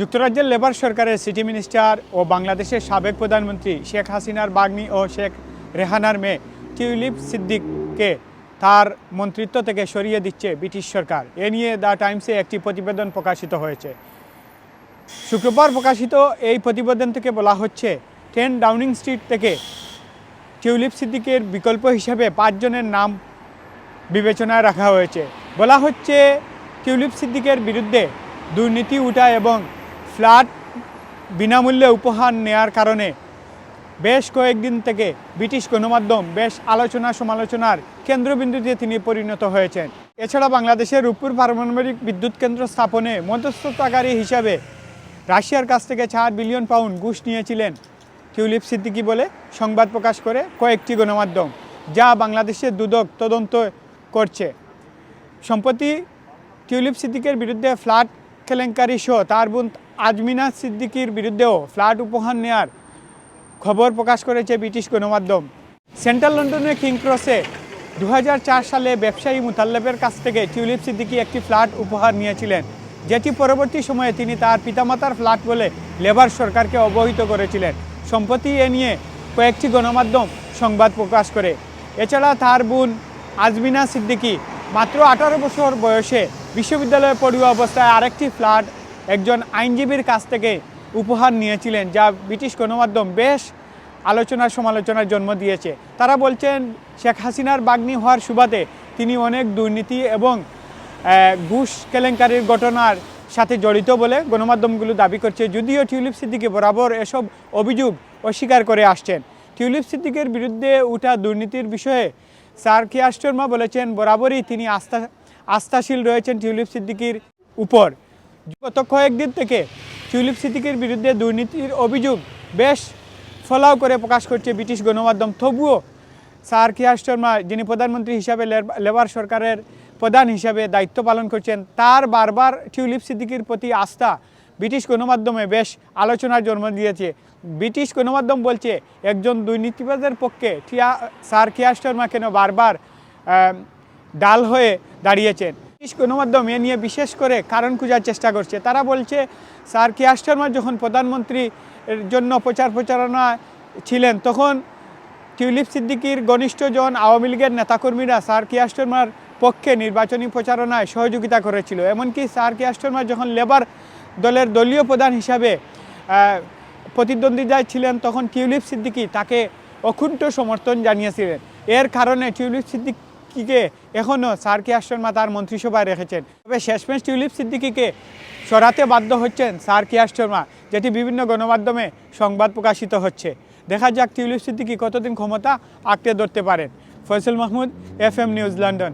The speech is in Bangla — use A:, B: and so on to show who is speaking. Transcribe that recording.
A: যুক্তরাজ্যের লেবার সরকারের সিটি মিনিস্টার ও বাংলাদেশের সাবেক প্রধানমন্ত্রী শেখ হাসিনার বাগ্নি ও শেখ রেহানার মেয়ে টিউলিপ সিদ্দিককে তার মন্ত্রিত্ব থেকে সরিয়ে দিচ্ছে ব্রিটিশ সরকার। এ নিয়ে দ্য টাইমসে একটি প্রতিবেদন প্রকাশিত হয়েছে। শুক্রবার প্রকাশিত এই প্রতিবেদন থেকে বলা হচ্ছে, টেন ডাউনিং স্ট্রিট থেকে টিউলিপ সিদ্দিকের বিকল্প হিসেবে পাঁচজনের নাম বিবেচনায় রাখা হয়েছে। বলা হচ্ছে, টিউলিপ সিদ্দিকের বিরুদ্ধে দুর্নীতি উঠা এবং ফ্ল্যাট বিনামূল্যে উপহার নেয়ার কারণে বেশ কয়েকদিন থেকে ব্রিটিশ গণমাধ্যম বেশ আলোচনা সমালোচনার কেন্দ্রবিন্দুতে তিনি পরিণত হয়েছেন। এছাড়া বাংলাদেশের রূপপুর পারমাণবিক বিদ্যুৎ কেন্দ্র স্থাপনে মধ্যস্থতাকারী হিসাবে রাশিয়ার কাছ থেকে চার বিলিয়ন পাউন্ড ঘুষ নিয়েছিলেন টিউলিপ সিদ্দিকি বলে সংবাদ প্রকাশ করে কয়েকটি গণমাধ্যম, যা বাংলাদেশের দুদক তদন্ত করছে। সম্প্রতি টিউলিপ সিদ্দিকের বিরুদ্ধে ফ্ল্যাট কেলেঙ্কারি সহ তার বোন আজমিনা সিদ্দিকির বিরুদ্ধেও ফ্ল্যাট উপহার নেয়ার খবর প্রকাশ করেছে ব্রিটিশ গণমাধ্যম। সেন্ট্রাল লন্ডনের কিং ক্রসে দু সালে ব্যবসায়ী মুতাল্লেবের কাছ থেকে টিউলিপ সিদ্দিকি একটি ফ্ল্যাট উপহার নিয়েছিলেন, যেটি পরবর্তী সময়ে তিনি তার পিতামাতার ফ্ল্যাট বলে লেবার সরকারকে অবহিত করেছিলেন। সম্প্রতি এ নিয়ে কয়েকটি গণমাধ্যম সংবাদ প্রকাশ করে। এছাড়া তার বোন আজমিনা সিদ্দিকি মাত্র আঠারো বছর বয়সে বিশ্ববিদ্যালয়ে পড়ুয়া অবস্থায় আরেকটি ফ্ল্যাট একজন আইনজীবীর কাছ থেকে উপহার নিয়েছিলেন, যা ব্রিটিশ গণমাধ্যম বেশ আলোচনা সমালোচনার জন্ম দিয়েছে। তারা বলছেন, শেখ হাসিনার বাগ্নি হওয়ার সুবাদে তিনি অনেক দুর্নীতি এবং ঘুষ কেলেঙ্কারির ঘটনার সাথে জড়িত বলে গণমাধ্যমগুলো দাবি করছে। যদিও টিউলিপ সিদ্দিকি বরাবর এসব অভিযোগ অস্বীকার করে আসছেন। টিউলিপ সিদ্দিকের বিরুদ্ধে উঠা দুর্নীতির বিষয়ে স্যার কিয়ার শর্মা বলেছেন, বরাবরই তিনি আস্থা, আস্থাশীল রয়েছেন টিউলিপ সিদ্দিকির উপর। গত কয়েকদিন থেকে টিউলিপ সিদ্দিকির বিরুদ্ধে দুর্নীতির অভিযোগ বেশ ফলাও করে প্রকাশ করছে ব্রিটিশ গণমাধ্যম তবুও স্যার কিয়ার শর্মা, যিনি প্রধানমন্ত্রী হিসাবে লেব- লেবার সরকারের প্রধান হিসাবে দায়িত্ব পালন করছেন, তার বারবার টিউলিপ সিদ্দিকির প্রতি আস্থা ব্রিটিশ গণমাধ্যমে বেশ আলোচনার জন্ম দিয়েছে। ব্রিটিশ গণমাধ্যম বলছে, একজন দুর্নীতিবাদের পক্ষে টিয়া, স্যার কিয়ার শর্মা কেন বারবার ডাল হয়ে দাঁড়িয়েছেন? ব্রিটিশ গণমাধ্যম এ নিয়ে বিশেষ করে কারণ খোঁজার চেষ্টা করছে। তারা বলছে, স্যার কিয়ার শর্মা যখন প্রধানমন্ত্রীর জন্য প্রচার প্রচারণা ছিলেন, তখন টিউলিপ সিদ্দিকির ঘনিষ্ঠজন আওয়ামী লীগের নেতাকর্মীরা, স্যার কিয়ার শর্মার পক্ষে নির্বাচনী প্রচারণায় সহযোগিতা করেছিল? এমনকি, স্যার কিয়ার শর্মা যখন লেবার দলের দলীয় প্রধান হিসাবে প্রতিদ্বন্দ্বিতায় ছিলেন, তখন টিউলিপ সিদ্দিকি তাকে অকুণ্ঠ সমর্থন জানিয়েছিলেন। এর কারণে টিউলিপ সিদ্দিকিকে এখনও সার্কি আশ্রমা তার মন্ত্রিসভায় রেখেছেন। তবে শেষমেশ টিউলিপ সিদ্দিকিকে সরাতে বাধ্য হচ্ছেন সার্কি আশ্রমা শর্মা যেটি বিভিন্ন গণমাধ্যমে সংবাদ প্রকাশিত হচ্ছে। দেখা যাক টিউলিপ সিদ্দিকি কতদিন ক্ষমতা আঁকড়ে ধরতে পারেন। Faisal Mahmud, F M news, London.